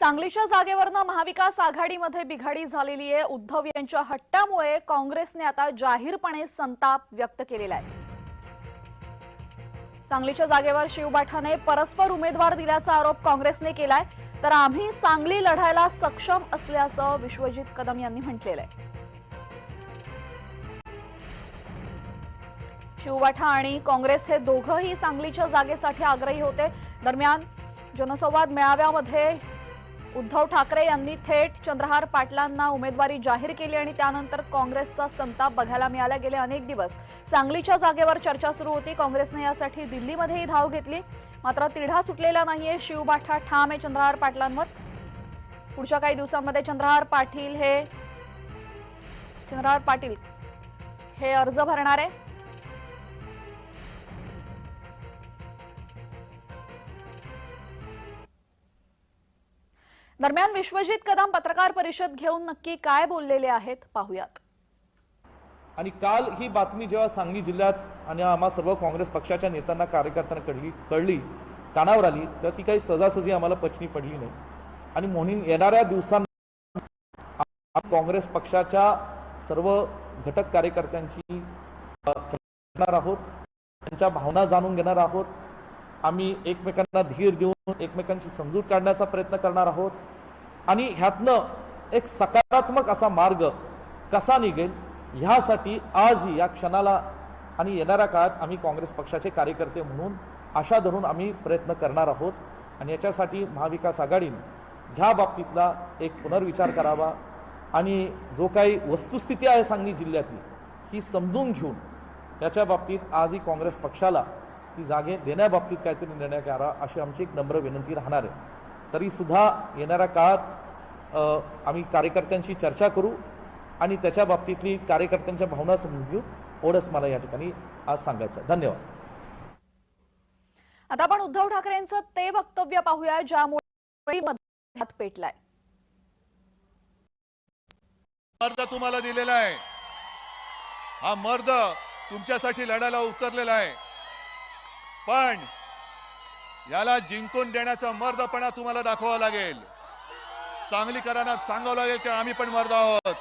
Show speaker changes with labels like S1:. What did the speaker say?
S1: सांगलीच्या जागेवरनं महाविकास आघाडीमध्ये बिघाडी झालेली आहे. उद्धव यांच्या हट्टामुळे काँग्रेसने आता जाहीरपणे संताप व्यक्त केलेला आहे. सांगलीच्या जागेवर शिवबाठाने परस्पर उमेदवार दिल्याचा आरोप काँग्रेसने केलाय. तर आम्ही सांगली लढायला सक्षम असल्याचं विश्वजित कदम यांनी म्हटलेलं आहे. शिवबाठा आणि काँग्रेस हे दोघंही सांगलीच्या जागेसाठी आग्रही होते. दरम्यान जनसंवाद मेळाव्यामध्ये उद्धव ठाकरे यांनी थेट चंद्रहार पाटलांना उमेदवारी जाहीर केली आणि त्यानंतर काँग्रेसचा संताप बघायला मिळाला. गेले अनेक दिवस सांगलीच्या जागेवर चर्चा सुरू होती. काँग्रेसने यासाठी दिल्लीमध्येही धाव घेतली. मात्र तिढा सुटलेला नाहीये. शिवबाठा ठाम आहे चंद्रहार पाटलांवर. पुढच्या काही दिवसांमध्ये चंद्रहार पाटील हे चंद्रहार पाटील हे अर्ज भरणार आहे. दरम्यान विश्वजित कदम पत्रकार परिषद घेऊन नक्की काय बोललेले आहेत पाहुयात.
S2: आणि काल ही बातमी जेव्हा सांगली जिल्ह्यात आणि आम्हा सर्व काँग्रेस पक्षाच्या नेत्यांना कार्यकर्त्यांना कळली कळली कानावर आली तर ती काही सजासजी आम्हाला पचनी पडली नाही. आणि म्हणून येणाऱ्या दिवसांना आम्ही काँग्रेस पक्षाच्या सर्व घटक कार्यकर्त्यांची आहोत त्यांच्या भावना जाणून घेणार आहोत. आम्ही एकमेकांना धीर देऊन एकमेकांची समजूत काढण्याचा प्रयत्न करणार आहोत. आणि ह्यातनं एक सकारात्मक असा मार्ग कसा निघेल ह्यासाठी आजही या क्षणाला आणि येणाऱ्या काळात आम्ही काँग्रेस पक्षाचे कार्यकर्ते म्हणून आशा धरून आम्ही प्रयत्न करणार आहोत. आणि याच्यासाठी महाविकास आघाडीनं ह्या बाबतीतला एक पुनर्विचार करावा. आणि जो काही वस्तुस्थिती आहे सांगली जिल्ह्यातली ही समजून घेऊन याच्या बाबतीत आजही काँग्रेस पक्षाला ती जागे देण्याबाबतीत काहीतरी निर्णय करा अशी आमची एक नम्र विनंती राहणार आहे. तरी सुद्धा येणाऱ्या काळात आम्ही कार्यकर्त्यांशी चर्चा करू आणि त्याच्या बाबतीतली कार्यकर्त्यांच्या भावना समजून घेऊ. एवढंच मला या ठिकाणी आज सांगायचं. धन्यवाद.
S1: आता आपण उद्धव ठाकरेंचं ते वक्तव्य पाहूया ज्यामुळे मध्ये हात पेटलाय.
S3: मर्द तुम्हाला दिलेला आहे. हा मर्द तुमच्यासाठी लढायला उतरलेला आहे. पण याला जिंकून देण्याचा मर्दपणा तुम्हाला दाखवावा लागेल. सांगलीकरांना सांगावं लागेल की आम्ही पण मर्द आहोत.